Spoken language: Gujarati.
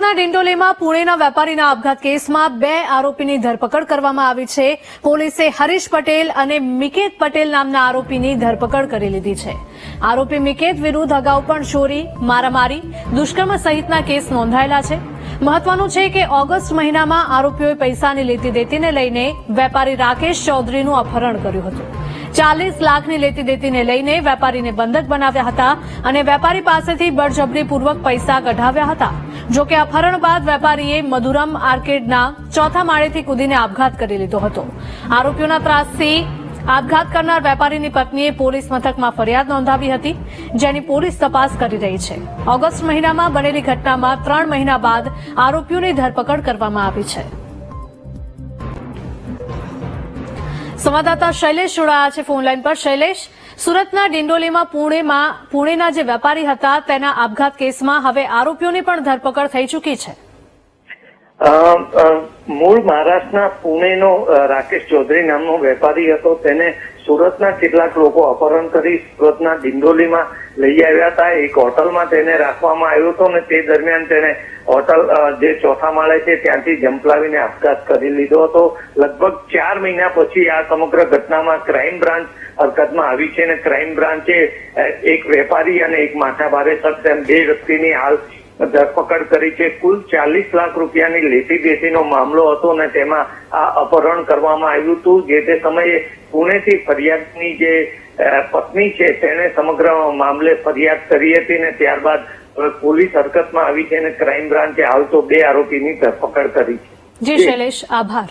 સુરતના ડિંડોલીમાં પુણેના વેપારીના આપઘાત કેસમાં બે આરોપીની ધરપકડ કરવામાં આવી છે. પોલીસે હરીશ પટેલ અને મિકેત પટેલ નામના આરોપીની ધરપકડ કરી લીધી છે. આરોપી મિકેત વિરુદ્ધ અગાઉ પણ ચોરી, મારામારી, દુષ્કર્મ સહિતના કેસ નોંધાયેલા છે. મહત્વનું છે કે ઓગસ્ટ મહિનામાં આરોપીઓએ પૈસાની લેતી દેતીને લઈને વેપારી રાકેશ ચૌધરીનું અપહરણ કર્યું હતું. ચાલીસ લાખની લેતી દેતીને લઈને વેપારીને બંધક બનાવ્યા હતા અને વેપારી પાસેથી બળજબરીપૂર્વક પૈસા કઢાવ્યા હતા. જો કે અપહરણ બાદ વેપારીએ મધુરમ આર્કેડના ચોથા માળેથી કૂદીને આપઘાત કરી લીધો હતો. આરોપીઓના ત્રાસથી આપઘાત કરનાર વેપારીની પત્નીએ પોલીસ મથકમાં ફરિયાદ નોંધાવી હતી, જેની પોલીસ તપાસ કરી રહી છે. ઓગસ્ટ મહિનામાં બનેલી ઘટનામાં ત્રણ મહિના બાદ આરોપીઓની ધરપકડ કરવામાં આવી છે. સંવાદદાતા શૈલેષ જોડાયા છે ફોનલાઈન પર. શૈલેષ, સુરતના ડિંડોલીમાં પુણેમાં, પુણેના જે વેપારી હતા, તેના આપઘાત કેસમાં હવે આરોપીઓની પણ ધરપકડ થઈ ચૂકી છે. મૂળ મહારાષ્ટ્રના પુણેનો રાકેશ ચૌધરી નામનો વેપારી હતો. તેને સુરતના કેટલાક લોકો અપહરણ કરી સુરતના ડિંડોલીમાં લઈ આવ્યા હતા. એક હોટલમાં તેને રાખવામાં આવ્યો હતો અને તે દરમિયાન તેને હોટલ જે ચોથા માળે છે ત્યાંથી જંપલાવીને આપઘાત કરી લીધો હતો. લગભગ ચાર મહિના પછી આ સમગ્ર ઘટનામાં ક્રાઇમ બ્રાન્ચ હરકતમાં આવી છે અને ક્રાઇમ બ્રાન્ચે એક વેપારી અને એક માથાભારે શખ્સ એમ બે વ્યક્તિની હાલ ધરપકડ કરી છે. કુલ ચાલીસ લાખ રૂપિયાની લેતી દેતીનો મામલો હતો અને તેમાં આ અપહરણ કરવામાં આવ્યું હતું. જે તે સમયે પુણેથી ફરિયાદની જે પત્ની છે, તેણે સમગ્ર મામલે ફરિયાદ કરી હતી અને ત્યારબાદ પોલીસ હરકતમાં આવી છે અને ક્રાઇમ બ્રાન્ચે હાલ તો બે આરોપીની ધરપકડ કરી છે. જી, શૈલેષ, આભાર.